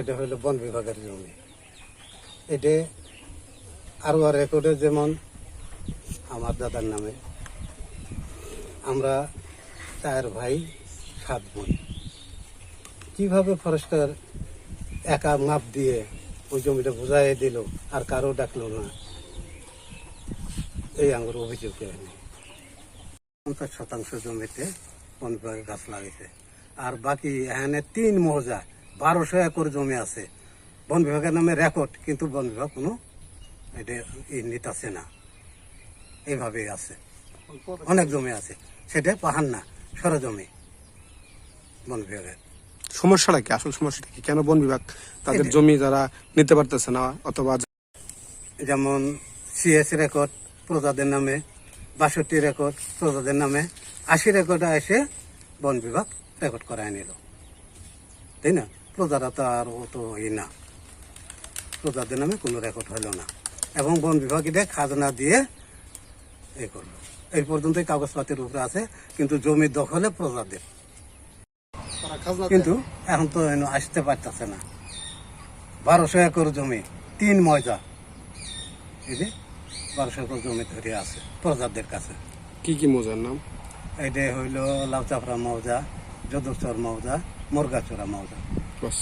সেটা হলো বন বিভাগের জমি। এটা আরও রেকর্ডে যেমন আমার দাদার নামে, আমরা চার ভাই, সাত বোন। কীভাবে ফরেস্টার একা মাপ দিয়ে ওই জমিটা বুঝাই দিল আর কারও ডাকলো না? এই আমার অভিযোগ পঞ্চাশ শতাংশ জমিতে বন বিভাগের গাছ লাগিয়েছে। আর বাকি এখানে তিন মৌজা বারোশো একর জমি আছে। বন বিভাগের নামে রেকর্ড কিন্তু বন বিভাগ কোনো এটা ই নিতেছে না। এইভাবেই আছে। অনেক জমি আছে। সেটা পাহাড় না সরজমি বন বিভাগের। সমস্যাটা কি? আসল সমস্যাটা কি? কেন বন বিভাগ তাদের জমি যারা নিতে পারতেছে না অথবা যেমন সিএস রেকর্ড প্রজাদের নামে বাষট্টি রেকর্ড প্রজাদের নামে আশি রেকর্ড এসে বন বিভাগ রেকর্ড করায় নিল। তাই না? প্রজারা তো আর অত ই না প্রজাদের নামে কোনো রেকর্ড হলো না। এবং বন বিভাগ এটা খাজনা দিয়ে এই করল। এই পর্যন্তই কাগজপাতির উপরে আছে কিন্তু জমি দখলে প্রজাদের। কিন্তু এখন তো আসতে পারতেছে না। বারোশো একর জমি তিন ময়জা এই যে বারোশো একর জমি ধরে আছে প্রজাদের কাছে। কি কি মজার নাম? এটা হইল লাউচাপড়া মৌজা যদুচর মৌজা মুরগাচোরা মৌজা plus.